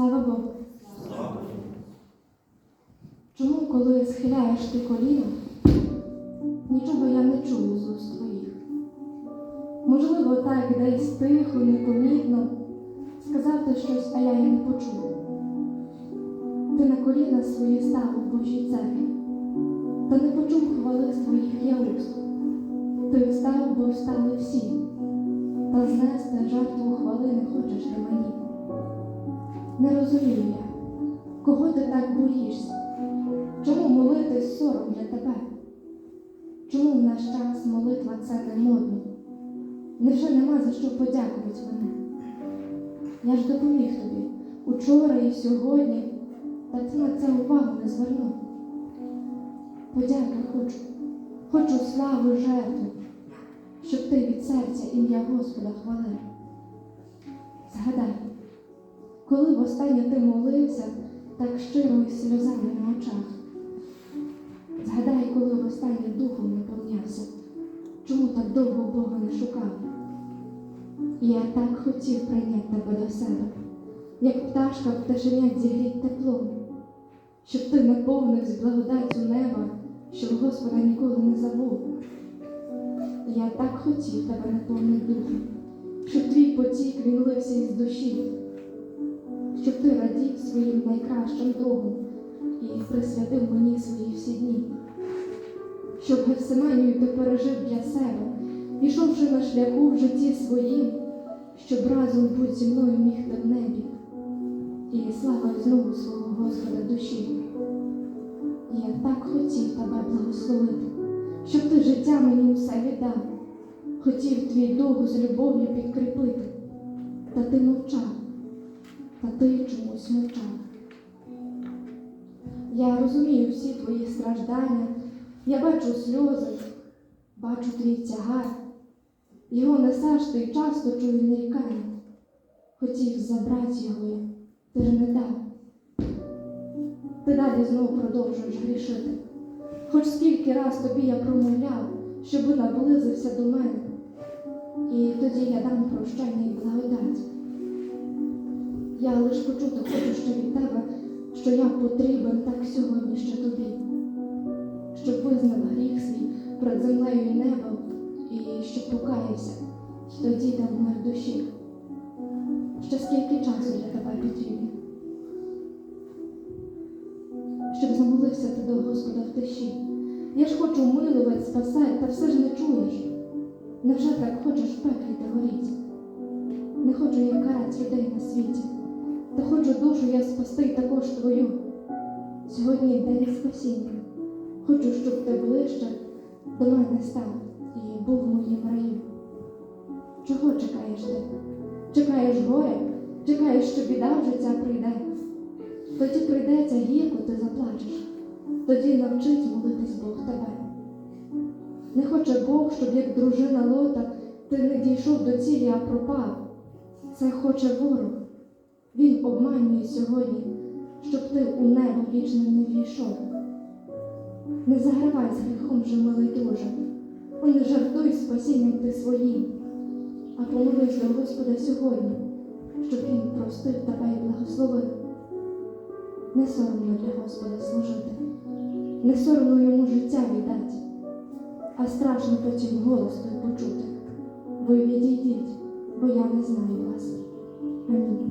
Слава Богу. Чому, коли схиляєш ти коліно, нічого я не чую з уст твоїх? Можливо, так десь тихо, непомітно сказати щось, а я й не почую. Ти на коліна свої став у Божій церкві, та не почув хвали своїх я. Ти встав, бо встали всі, та знести жертву хвали не хочеш ти мені. Не розумію я, кого ти так боїшся? Чому молитись сором для тебе? Чому в наш час молитва це не модно? Невже нема за що подякувати мене? Я ж допоміг тобі учора і сьогодні, та ти на це увагу не звернув. Подяки хочу, хочу славу жертву, щоб ти від серця ім'я Господа хвалив. Згадай, коли востаннє ти молився так щиро і сльозами на очах. Згадай, коли востаннє духом наповнявся, чому так довго Бога не шукав. Я так хотів прийняти тебе до себе, як пташка пташенят зігріть теплом, щоб ти наповнився благодаттю неба, щоб Господа ніколи не забув. Я так хотів тебе наповнити духом, щоб твій потік він лився із душі, щоб ти радів своїм найкращим другом і присвятив мені свої всі дні, щоб Гефсиманію ти пережив для себе, пішовши на шляху в житті своїм, щоб разом будь зі мною міг ти в небі, і слава знову свого Господа душі. Я так хотів тебе благословити, щоб ти життя мені усе віддав, хотів твій дух з любов'ю підкріпити, та ти мовчав, та ти чомусь мовчав. Я розумію всі твої страждання, я бачу сльози, бачу твій тягар. Його несеш ти часто чую нарікання. Хотів забрати його, ти ж не дав. Ти далі знову продовжуєш грішити. Хоч скільки раз тобі я промовляв, щоби наблизився до мене, і тоді я дам прощення і благодать. Я лиш почути хочу ще від тебе, що я потрібен так сьогодні ще тобі, щоб визнав гріх свій перед землею і небом, і щоб покаявся, і тоді дав мир душі. Ще скільки часу для тебе потрібно? Щоб замолився ти до Господа в тиші. Я ж хочу милувати, спасати, та все ж не чуєш. Невже так хочеш в пеклі та горіть? Не хочу я карати людей на світі, та хочу душу я спасти також твою. Сьогодні день спасіння. Хочу, щоб ти ближче до мене став і був в моїм раю. Чого чекаєш ти? Чекаєш горя, чекаєш, що біда в життя прийде. Тоді прийдеться гірко, ти заплачеш, тоді навчить молитись Бог тебе. Не хоче Бог, щоб як дружина лота ти не дійшов до цілі, а пропав. Це хоче ворог. Він обманює сьогодні, щоб ти у небо вічне не війшов. Не загравай з гріхом же, милий друже, О, не жартуй спасінням ти своїм, а помолись до Господа сьогодні, щоб Він простив тебе і благословив. Не соромно для Господа служити, не соромно йому життя віддати, а страшно потім голос той почути. Ви відійдіть, бо я не знаю вас. Амінь.